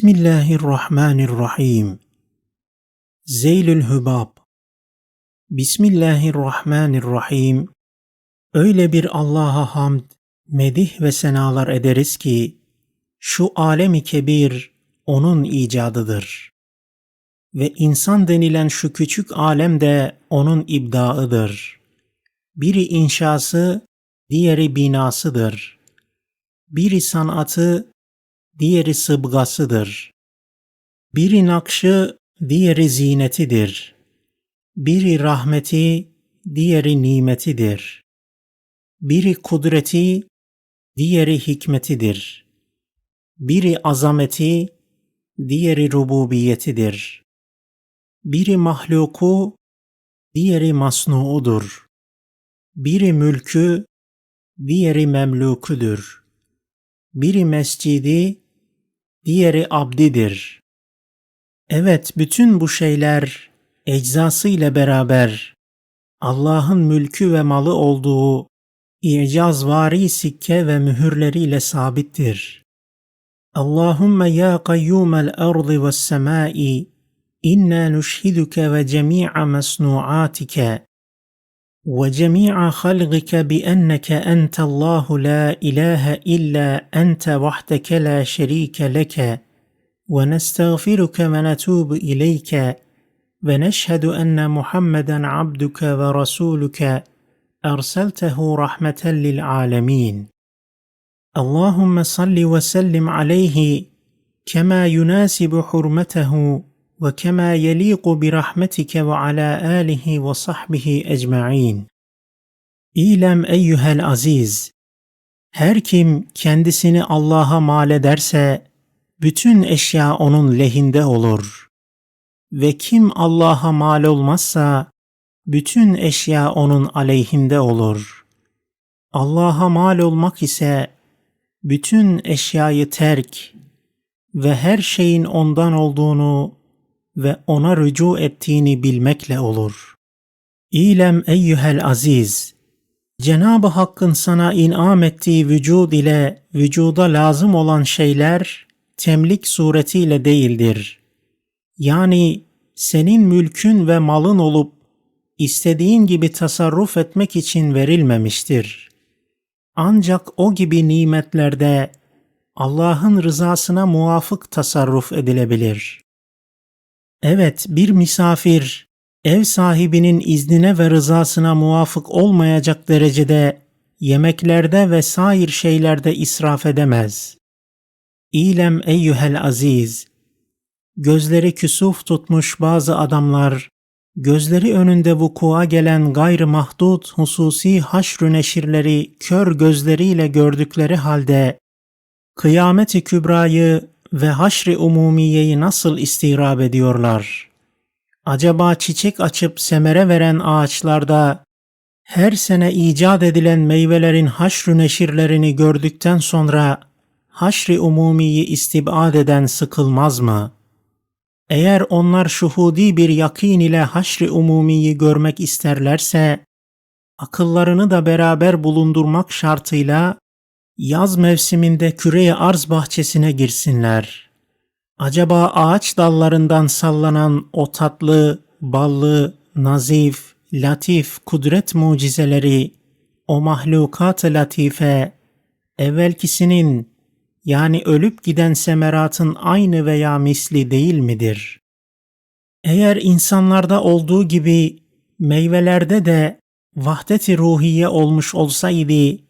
Bismillahirrahmanirrahim. Zeylül Hübab. Bismillahirrahmanirrahim. Öyle bir Allah'a hamd, medih ve senalar ederiz ki şu alemi kebir onun icadıdır. Ve insan denilen şu küçük alem de onun ibdaıdır. Biri inşası, diğeri binasıdır. Biri sanatı, diğeri sıbgasıdır. Biri nakşı, diğeri zinetidir. Biri rahmeti, diğeri nimetidir. Biri kudreti, diğeri hikmetidir. Biri azameti, diğeri rububiyetidir. Biri mahluku, diğeri masnuudur. Biri mülkü, diğeri memlukudur. Biri mescidi, diğeri abdidir. Evet, bütün bu şeyler eczası ile beraber Allah'ın mülkü ve malı olduğu icazvari sikke ve mühürleriyle sabittir. Allahümme ya kayyumel ardı ve semai inna nüşhiduke ve cemi'a mesnu'atike وجميع خلقك بأنك أنت الله لا إله إلا أنت وحدك لا شريك لك. ونستغفرك ونتوب إليك. ونشهد أن محمدا عبدك ورسولك. أرسلته رحمة للعالمين. اللهم صل وسلم عليه كما يناسب حرمته وكما يليق برحمتك وعلى آله وصحبه ecmaîn. İlem eyyuhel aziz. Her kim kendisini Allah'a mal ederse bütün eşya onun lehinde olur. Ve kim Allah'a mal olmazsa bütün eşya onun aleyhinde olur. Allah'a mal olmak ise bütün eşyayı terk ve her şeyin ondan olduğunu ve ona rücu ettiğini bilmekle olur. İlem eyyühel aziz, Cenab-ı Hakk'ın sana inam ettiği vücud ile vücuda lazım olan şeyler temlik suretiyle değildir. Yani senin mülkün ve malın olup istediğin gibi tasarruf etmek için verilmemiştir. Ancak o gibi nimetlerde Allah'ın rızasına muvafık tasarruf edilebilir. Evet, bir misafir ev sahibinin iznine ve rızasına muvafık olmayacak derecede yemeklerde ve sair şeylerde israf edemez. İlem eyyühel aziz, gözleri küsuf tutmuş bazı adamlar, gözleri önünde vukua gelen gayrı mahdut hususi haşr neşirleri kör gözleriyle gördükleri halde, kıyameti kübrayı ve haşri umumiyeyi nasıl istirab ediyorlar? Acaba çiçek açıp semere veren ağaçlarda her sene icat edilen meyvelerin haşr neşirlerini gördükten sonra haşri umumiyi istibad eden sıkılmaz mı? Eğer onlar şuhudi bir yakin ile haşri umumiyi görmek isterlerse, akıllarını da beraber bulundurmak şartıyla yaz mevsiminde küreye arz bahçesine girsinler. Acaba ağaç dallarından sallanan o tatlı, ballı, nazif, latif kudret mucizeleri, o mahlukat-ı latife, evvelkisinin yani ölüp giden semeratın aynı veya misli değil midir? Eğer insanlarda olduğu gibi meyvelerde de vahdet-i ruhiye olmuş olsaydı,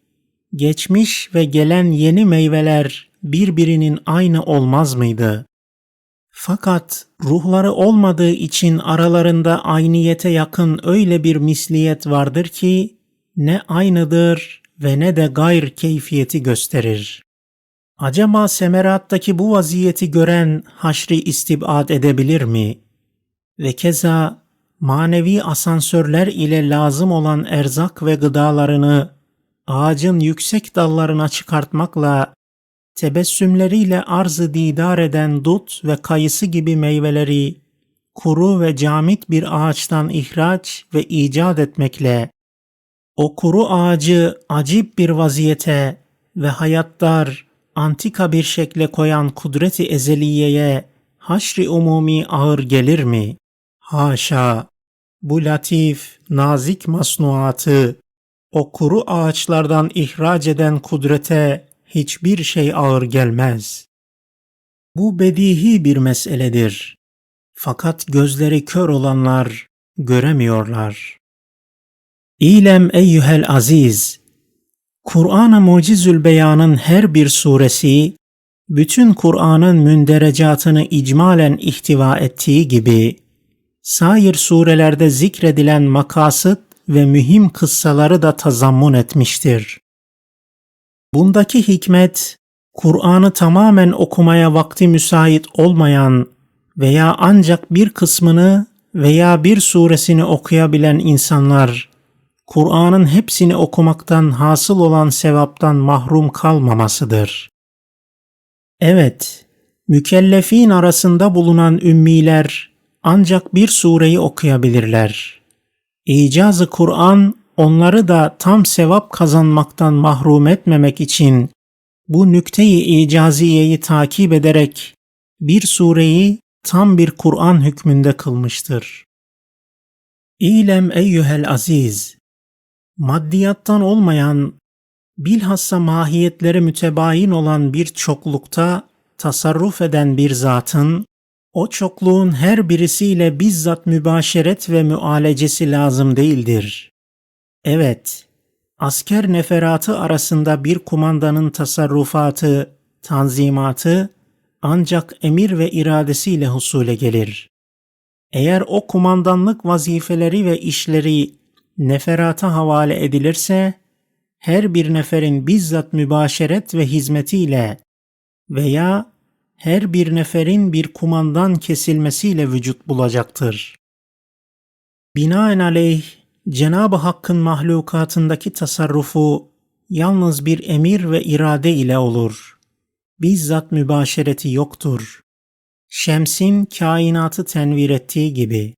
geçmiş ve gelen yeni meyveler birbirinin aynı olmaz mıydı? Fakat ruhları olmadığı için aralarında ayniyete yakın öyle bir misliyet vardır ki ne aynıdır ve ne de gayr keyfiyeti gösterir. Acaba semerattaki bu vaziyeti gören haşri istibad edebilir mi? Ve keza manevi asansörler ile lazım olan erzak ve gıdalarını ağacın yüksek dallarına çıkartmakla tebessümleriyle arzı didar eden dut ve kayısı gibi meyveleri kuru ve camit bir ağaçtan ihraç ve icat etmekle o kuru ağacı acip bir vaziyete ve hayattar antika bir şekle koyan kudreti ezeliyeye haşri umumi ağır gelir mi? Haşa! Bu latif, nazik masnuatı, o kuru ağaçlardan ihraç eden kudrete hiçbir şey ağır gelmez. Bu bedihi bir meseledir. Fakat gözleri kör olanlar göremiyorlar. İlem eyyühel aziz, Kur'an-ı Mucizül Beyan'ın her bir suresi, bütün Kur'an'ın münderecatını icmalen ihtiva ettiği gibi, sair surelerde zikredilen makasıt ve mühim kıssaları da tazammun etmiştir. Bundaki hikmet, Kur'an'ı tamamen okumaya vakti müsait olmayan veya ancak bir kısmını veya bir suresini okuyabilen insanlar, Kur'an'ın hepsini okumaktan hasıl olan sevaptan mahrum kalmamasıdır. Evet, mükellefin arasında bulunan ümmiler ancak bir sureyi okuyabilirler. İcazı Kur'an onları da tam sevap kazanmaktan mahrum etmemek için bu nükteyi icaziyeyi takip ederek bir sureyi tam bir Kur'an hükmünde kılmıştır. İlem eyyühel aziz, maddiyattan olmayan, bilhassa mahiyetleri mütebayin olan bir çoklukta tasarruf eden bir zatın, o çokluğun her birisiyle bizzat mübaşeret ve müalecesi lazım değildir. Evet, asker neferatı arasında bir kumandanın tasarrufatı, tanzimatı ancak emir ve iradesiyle husule gelir. Eğer o kumandanlık vazifeleri ve işleri neferata havale edilirse, her bir neferin bizzat mübaşeret ve hizmetiyle veya her bir neferin bir kumandan kesilmesiyle vücut bulacaktır. Binaenaleyh Cenab-ı Hakk'ın mahlukatındaki tasarrufu yalnız bir emir ve irade ile olur. Bizzat mübaşereti yoktur. Şems'in kainatı tenvir ettiği gibi.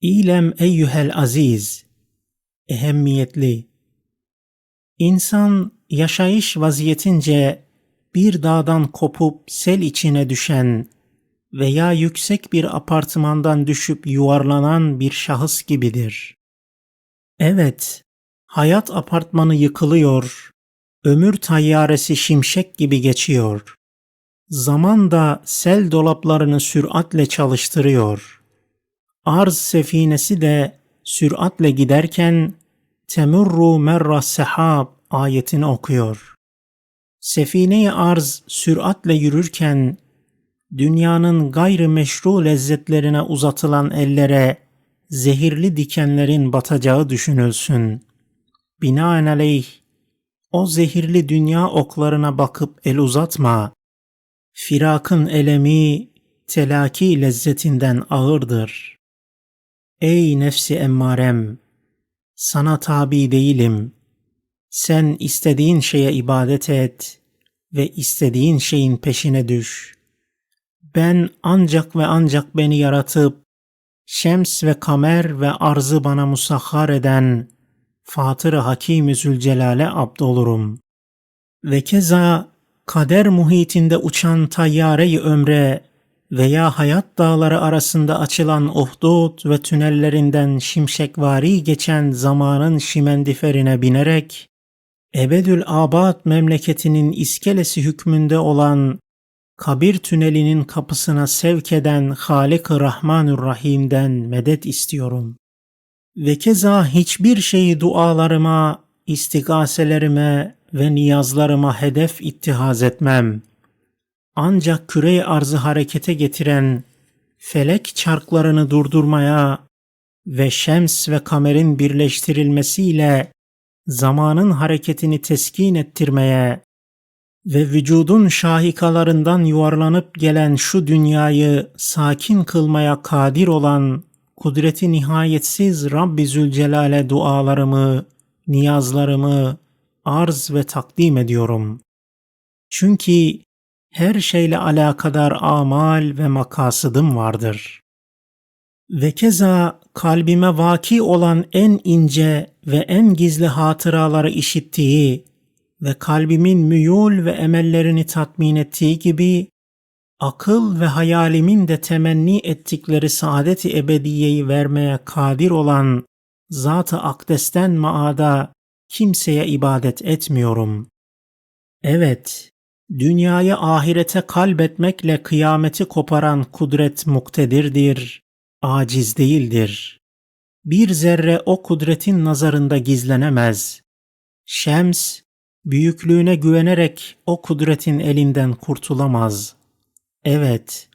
İlem eyyühel aziz, ehemmiyetli. İnsan yaşayış vaziyetince bir dağdan kopup sel içine düşen veya yüksek bir apartmandan düşüp yuvarlanan bir şahıs gibidir. Evet, hayat apartmanı yıkılıyor, ömür tayyaresi şimşek gibi geçiyor. Zaman da sel dolaplarını süratle çalıştırıyor. Arz sefinesi de süratle giderken temurru merra sehab ayetini okuyor. Sefine-i arz süratle yürürken dünyanın gayrı meşru lezzetlerine uzatılan ellere zehirli dikenlerin batacağı düşünülsün. Binaenaleyh o zehirli dünya oklarına bakıp el uzatma. Firakın elemi telaki lezzetinden ağırdır. Ey nefsi emmarem! Sana tabi değilim. Sen istediğin şeye ibadet et ve istediğin şeyin peşine düş. Ben ancak ve ancak beni yaratıp şems ve kamer ve arzı bana musahhar eden Fatır-ı Hakim-i Zülcelal'e abd olurum. Ve keza kader muhitinde uçan tayyare-i ömre veya hayat dağları arasında açılan uhdud ve tünellerinden şimşekvari geçen zamanın şimendiferine binerek, Ebedül Abad memleketinin iskelesi hükmünde olan kabir tünelinin kapısına sevk eden Halik-ı Rahmanür Rahim'den medet istiyorum. Ve keza hiçbir şeyi dualarıma, istigaselerime ve niyazlarıma hedef ittihaz etmem. Ancak küre arzı harekete getiren felek çarklarını durdurmaya ve şems ve kamerin birleştirilmesiyle zamanın hareketini teskin ettirmeye ve vücudun şahikalarından yuvarlanıp gelen şu dünyayı sakin kılmaya kadir olan kudreti nihayetsiz Rabbi Zülcelal'e dualarımı, niyazlarımı arz ve takdim ediyorum. Çünkü her şeyle alakadar amal ve makasıdım vardır. Ve keza kalbime vaki olan en ince ve en gizli hatıraları işittiği ve kalbimin müyul ve emellerini tatmin ettiği gibi akıl ve hayalimin de temenni ettikleri saadet-i ebediyeyi vermeye kadir olan Zat-ı Akdes'ten maada kimseye ibadet etmiyorum. Evet, dünyayı ahirete kalbetmekle kıyameti koparan kudret muktedirdir, aciz değildir. Bir zerre o kudretin nazarında gizlenemez. Şems, büyüklüğüne güvenerek o kudretin elinden kurtulamaz. Evet,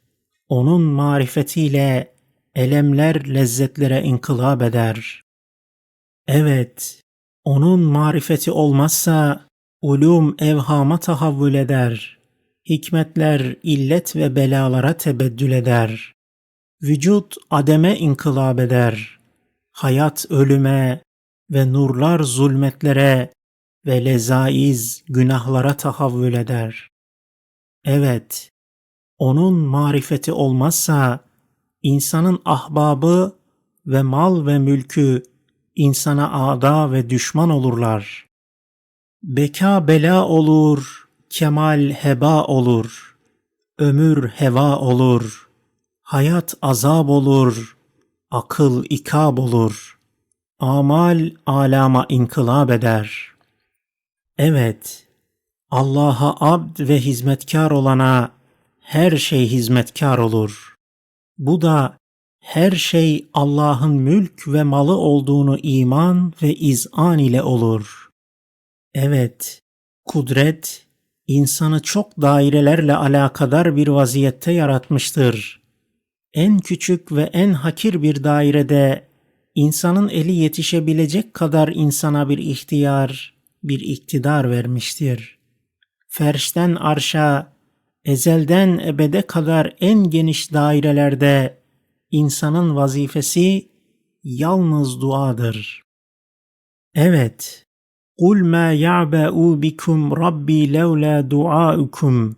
onun marifetiyle elemler lezzetlere inkılap eder. Evet, onun marifeti olmazsa ulum evhama tahavvül eder. Hikmetler illet ve belalara tebeddül eder. Vücut ademe inkılap eder. Hayat ölüme ve nurlar zulmetlere ve lezaiz günahlara tahavvül eder. Evet, onun marifeti olmazsa insanın ahbabı ve mal ve mülkü insana ada ve düşman olurlar. Beka bela olur, kemal heba olur, ömür heva olur, hayat azab olur, akıl ikab olur, amal alama inkılap eder. Evet, Allah'a abd ve hizmetkar olana her şey hizmetkar olur. Bu da her şey Allah'ın mülk ve malı olduğunu iman ve izan ile olur. Evet, kudret insanı çok dairelerle alakadar bir vaziyette yaratmıştır En küçük ve en hakir bir dairede insanın eli yetişebilecek kadar insana bir ihtiyar, bir iktidar vermiştir. Ferşten arşa, ezelden ebede kadar en geniş dairelerde insanın vazifesi yalnız duadır. Evet, قُلْ مَا يَعْبَأُ بِكُمْ رَبِّي لَوْلَا دُعَاءُكُمْ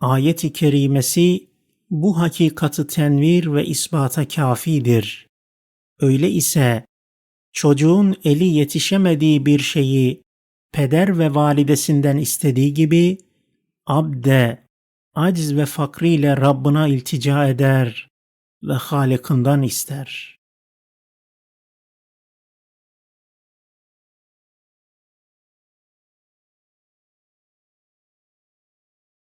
ayeti kerimesi bu hakikati tenvir ve ispata kafidir. Öyle ise çocuğun eli yetişemediği bir şeyi peder ve validesinden istediği gibi abde aciz ve fakriyle Rabbına iltica eder ve Halık'ından ister.